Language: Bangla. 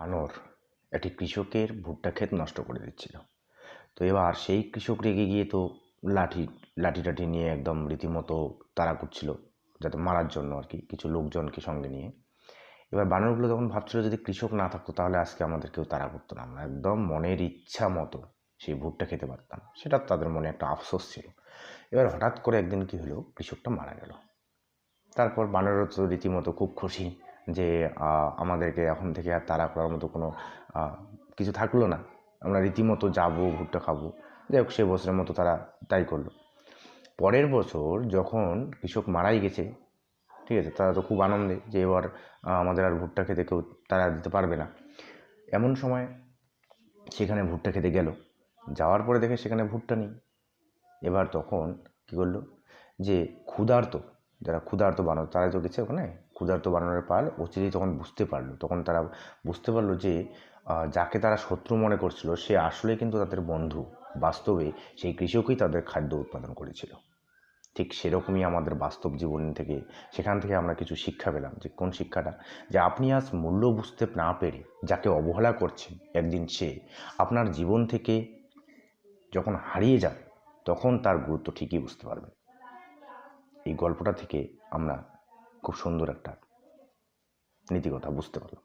আনোর একটি কৃষকের ভুট্টা ক্ষেত নষ্ট করে দিচ্ছিল। তো এবার সেই কৃষক রেগে গিয়ে তো লাঠি লাঠি টাঠি নিয়ে একদম রীতিমতো তাড়া করছিল যাতে মারার জন্য আর কি, কিছু লোকজনকে সঙ্গে নিয়ে। এবার বানরগুলো তখন ভাবছিল যদি কৃষক না থাকতো তাহলে আজকে আমাদের কেউ তাড়া করতো না। আমরা একদম মনের ইচ্ছা মতো সেই ভুট্টা খেতে পারতাম। সেটা তাদের মনে একটা আফসোস ছিল। এবার হঠাৎ করে একদিন কী হলো, কৃষকটা মারা গেল। তারপর বানরও তো রীতিমতো খুব খুশি। যে আমাদেরকে এখন থেকে আর তাড়া করার মতো কোনো কিছু থাকল না। আমরা রীতিমতো যাব ভুট্টা খাব। যাই হোক, সে বছরের মতো তারা তাই করল। পরের বছর যখন কৃষক মারাই গেছে, ঠিক আছে, তারা তো খুব আনন্দে যে, এবার আমাদের আর ভুট্টা খেতে কেউ তারা দিতে পারবে না। এমন সময় সেখানে ভুট্টা খেতে গেল। যাওয়ার পরে দেখে সেখানে ভুট্টা নেই। এবার তখন কী করল? যে, ক্ষুধার্ত, যারা ক্ষুধার্ত বানর তারা তো গেছে ওখানে। ক্ষুধার্ত বানরের পাল অচিরেই তখন বুঝতে পারল। তখন তারা বুঝতে পারল যে যাকে তারা শত্রু মনে করছিল, সে আসলে কিন্তু তাদের বন্ধু। বাস্তবে সেই কৃষকই তাদের খাদ্য উৎপাদন করেছিল। ঠিক সেরকমই আমাদের বাস্তব জীবন থেকে, সেখান থেকে আমরা কিছু শিক্ষা পেলাম যে, কোন শিক্ষাটা? যে আপনি আজ মূল্য বুঝতে না পেরে যাকে অবহেলা করছেন, একদিন সে আপনার জীবন থেকে যখন হারিয়ে যাবে, তখন তার গুরুত্ব ঠিকই বুঝতে পারবেন। এই গল্পটা থেকে আমরা খুব সুন্দর একটা নীতিকথা বুঝতে পারলাম